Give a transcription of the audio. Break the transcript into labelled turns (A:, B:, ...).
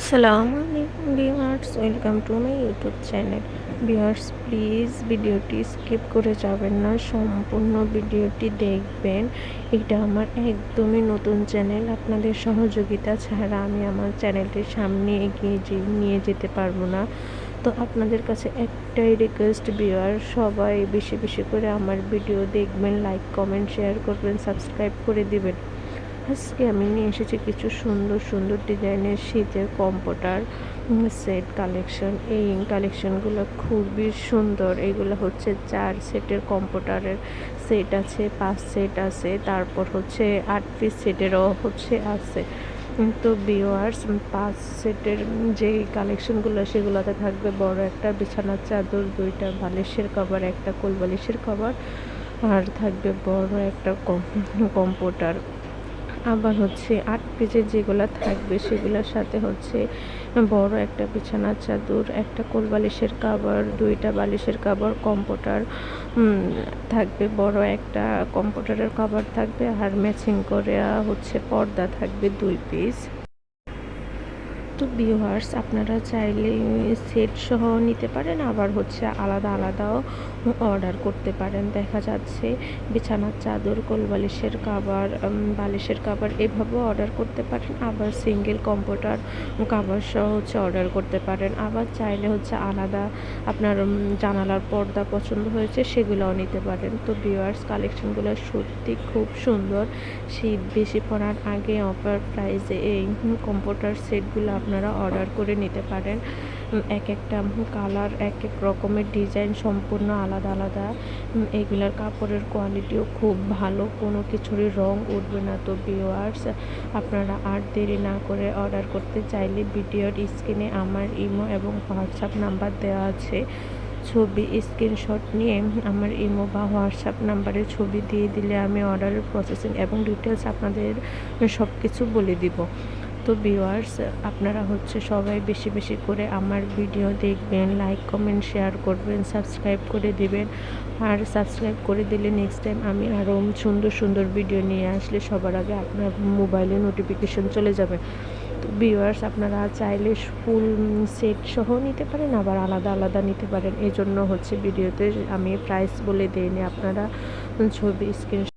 A: আসসালামু আলাইকুম viewers, welcome to my YouTube channel. Viewers, please ভিডিওটি স্কিপ করে যাবেন না, সম্পূর্ণ ভিডিওটি দেখবেন। এটা আমার একদমই নতুন চ্যানেল, আপনাদের সহযোগিতা ছাড়া আমি আমার চ্যানেলটির সামনে এগিয়ে নিয়ে যেতে পারব না। তো আপনাদের কাছে একটাই রিকোয়েস্ট ভিউয়ার সবাই বেশি বেশি করে আমার ভিডিও দেখবেন লাইক কমেন্ট শেয়ার করবেন সাবস্ক্রাইব করে দিবেন। আজকে আমি নিয়ে এসেছি কিছু সুন্দর সুন্দর ডিজাইনের শীতের কম্পিউটার সেট কালেকশন এই কালেকশনগুলো খুবই সুন্দর। এগুলো হচ্ছে চার সেটের কম্পিউটারের সেট আছে, পাঁচ সেট আছে, তারপর হচ্ছে আট পিস সেটেরও হচ্ছে আছে। তো বিওয়ার্স পাঁচ সেটের যে কালেকশনগুলো সেগুলোতে থাকবে বড় একটা বিছানার চাদর, দুইটা বালিশের কভার একটা কোল বালিশের কভার আর থাকবে বড় একটা কম্পিউটার আবার হচ্ছে আট পেজের যেগুলো থাকবে সেগুলোর সাথে হচ্ছে বড় একটা বিছানার চাদর, একটা কোল বালিশের কাবার দুইটা বালিশের কাবার কম্পিউটার থাকবে, বড় একটা কম্পিউটারের কাবার থাকবে, আর ম্যাচিং করে হচ্ছে পর্দা থাকবে দুই পিস তো ভিউয়ার্স আপনারা চাইলে সেট সহ নিতে পারেন, আবার হচ্ছে আলাদা আলাদাও অর্ডার করতে পারেন। দেখা যাচ্ছে বিছানার চাদর কোল বালিশের কাবার বালিশের কাবার এভাবেও অর্ডার করতে পারেন, আবার সিঙ্গেল কম্পিউটার কাবার সহ হচ্ছে অর্ডার করতে পারেন। আবার চাইলে হচ্ছে আলাদা আপনার জানালার পর্দা পছন্দ হয়েছে সেগুলোও নিতে পারেন। তো ভিউয়ার্স কালেকশনগুলো সত্যি খুব সুন্দর। শীত বেশি পড়ার আগে অফার প্রাইসে এই কম্পিউটার সেটগুলো আপনারা অর্ডার করে নিতে পারেন। এক একটা কালার এক এক রকমের ডিজাইন সম্পূর্ণ আলাদা আলাদা। এগুলার কাপড়ের কোয়ালিটিও খুব ভালো, কোনো কিছুরই রং উঠবে না। তো ভিওয়ার্স আপনারা আর দেরি না করে অর্ডার করতে চাইলে ভিডিওর স্ক্রিনে আমার ইমো এবং হোয়াটসঅ্যাপ নাম্বার দেওয়া আছে। ছবি স্ক্রিনশট নিয়ে আমার ইমো বা হোয়াটসঅ্যাপ নাম্বারে ছবি দিয়ে দিলে আমি অর্ডারের প্রসেসিং এবং ডিটেলস আপনাদের সব কিছু বলে দিব। তো ভিউয়ার্স আপনারা হচ্ছে সবাই বেশি বেশি করে আমার ভিডিও দেখবেন লাইক কমেন্ট শেয়ার করবেন সাবস্ক্রাইব করে দিবেন। আর সাবস্ক্রাইব করে দিলে নেক্সট টাইম আমি আরও সুন্দর সুন্দর ভিডিও নিয়ে আসলে সবার আগে আপনার মোবাইলে নোটিফিকেশন চলে যাবে। তো ভিউয়ার্স আপনারা চাইলে ফুল সেট সহ নিতে পারেন, আবার আলাদা আলাদা নিতে পারেন। এই জন্য হচ্ছে ভিডিওতে আমি প্রাইস বলে দিইনি, আপনারা ছবি স্ক্রিন